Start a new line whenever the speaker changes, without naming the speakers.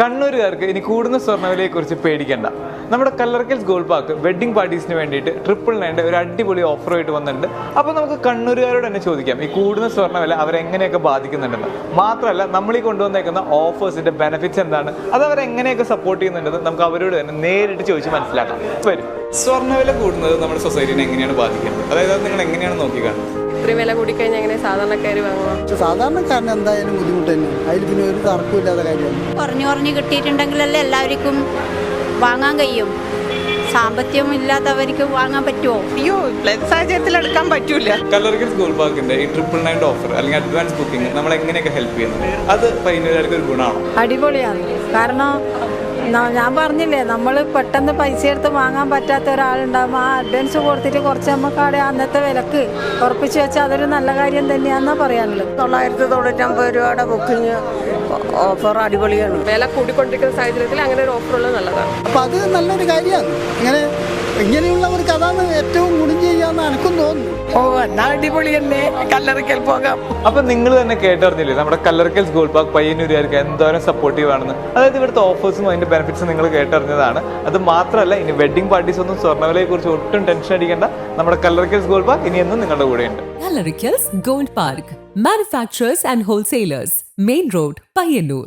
കണ്ണൂരുകാർക്ക് ഇനി കൂടുന്ന സ്വർണവിലയെ കുറിച്ച് പേടിക്കണ്ട. നമ്മുടെ കല്ലറക്കൽസ് ഗോൾ പാർക്ക് വെഡിങ് പാർട്ടീസിന് വേണ്ടിയിട്ട് ട്രിപ്പിൾ നയന്റെ ഒരു അടിപൊളി ഓഫറുമായിട്ട് വന്നിട്ടുണ്ട്. അപ്പോൾ നമുക്ക് കണ്ണൂരുകാരോട് തന്നെ ചോദിക്കാം ഈ കൂടുന്ന സ്വർണവില അവരെങ്ങനെയൊക്കെ ബാധിക്കുന്നുണ്ടെന്ന്. മാത്രമല്ല നമ്മൾ ഈ കൊണ്ടുവന്നേക്കുന്ന ഓഫേഴ്സിന്റെ ബെനിഫിറ്റ്സ് എന്താണ് അത് അവരെങ്ങനെയൊക്കെ സപ്പോർട്ട് ചെയ്യുന്നുണ്ടെന്ന് നമുക്ക് അവരോട് തന്നെ നേരിട്ട് ചോദിച്ച് മനസ്സിലാക്കാം. വരും. സ്വർണവില കൂടുന്നത് നമ്മുടെ സൊസൈറ്റിനെ എങ്ങനെയാണ് ബാധിക്കുന്നത്? അതായത് അത് നിങ്ങൾ എങ്ങനെയാണ് നോക്കിക്കാണുന്നത്?
ഇത്രയും വില കൂടിക്കഴിഞ്ഞാൽ എങ്ങനെ സാധാരണക്കാർ വാങ്ങുക
പക്ഷെ സാധാരണക്കാരന് എന്തായാലും ബുദ്ധിമുട്ട് തന്നെ അതിൽ പിന്നെ ഒരു തർക്കമില്ലാത്ത കാര്യമാണ്.
കുറഞ്ഞു കുറഞ്ഞു കിട്ടിയിട്ടുണ്ടെങ്കിലല്ലേ എല്ലാവർക്കും വാങ്ങാൻ കഴിയും. സാമ്പത്തികം ഇല്ലാത്തവർക്ക് വാങ്ങാൻ പറ്റുമോ
അയ്യോ സാഹചര്യത്തിൽ എടുക്കാൻ പറ്റൂല.
കല്ലർക്കൽസ് സ്കൂൾ പാർക്കിന്റെ ഈ ട്രിപ്പിൾ നയൻ ഓഫർ അല്ലെങ്കിൽ അഡ്വാൻസ് ബുക്കിംഗ് നമ്മൾ എങ്ങനെയൊക്കെ ഹെൽപ്പ് ചെയ്യുന്നത് അത് പൈനൂരുകാർക്ക് ഒരു ഗുണമാണ്?
അടിപൊളിയാണ്. കാരണം ഞാൻ പറഞ്ഞില്ലേ നമ്മൾ പെട്ടെന്ന് പൈസ എടുത്ത് വാങ്ങാൻ പറ്റാത്ത ഒരാളുണ്ടാകും ആ അഡ്വാൻസ് കൊടുത്തിട്ട് കുറച്ച് നമുക്ക് അവിടെ അന്നത്തെ വിലക്ക് ഉറപ്പിച്ച് വെച്ചാൽ അതൊരു നല്ല കാര്യം തന്നെയാണെന്നാണ് പറയാനുള്ളത്.
തൊള്ളായിരത്തി തൊണ്ണൂറ്റമ്പത് രൂപയുടെ ബുക്കിങ് ഓഫർ അടിപൊളിയാണ്.
വില കൂടിക്കൊണ്ടിരിക്കുന്ന സാഹചര്യത്തിൽ അങ്ങനെ ഒരു ഓഫർ ഉള്ളത് നല്ലതാണ്.
അപ്പം അത് നല്ലൊരു കാര്യമാണ്. ഇങ്ങനെ ഇങ്ങനെയുള്ള ഒരു അതാണ് ഏറ്റവും ഗുണം തോന്നുന്നു
ഓ എന്നാ അടിപൊളി തന്നെ കല്ലറിക്കൽ പോകാം.
അപ്പൊ നിങ്ങൾ തന്നെ കേട്ടറിഞ്ഞില്ലേ? നമ്മുടെ കല്ലറക്കൽ സ്കൂൾ പാർക്ക് പയ്യന്നൂരുകാർക്ക് എന്തോരം സപ്പോർട്ടീവ് ആണെന്ന്. അതായത് ഇവിടുത്തെ ഓഫേഴ്സും അതിന്റെ ബെനിഫിറ്റ്സും നിങ്ങൾ കേട്ടറിഞ്ഞതാണ്. അത് മാത്രമല്ല ഇനി വെഡിങ് പാർട്ടീസ് ഒന്നും സ്വർണവിലയെ കുറിച്ച് ഒട്ടും ടെൻഷൻ അടിക്കേണ്ട. നമ്മുടെ കല്ലറക്കൽ സ്കൂൾ പാർക്ക് ഇനി എന്നും നിങ്ങളുടെ കൂടെയുണ്ട്.
Gallericals gold park manufacturers and wholesalers main road Payyanur.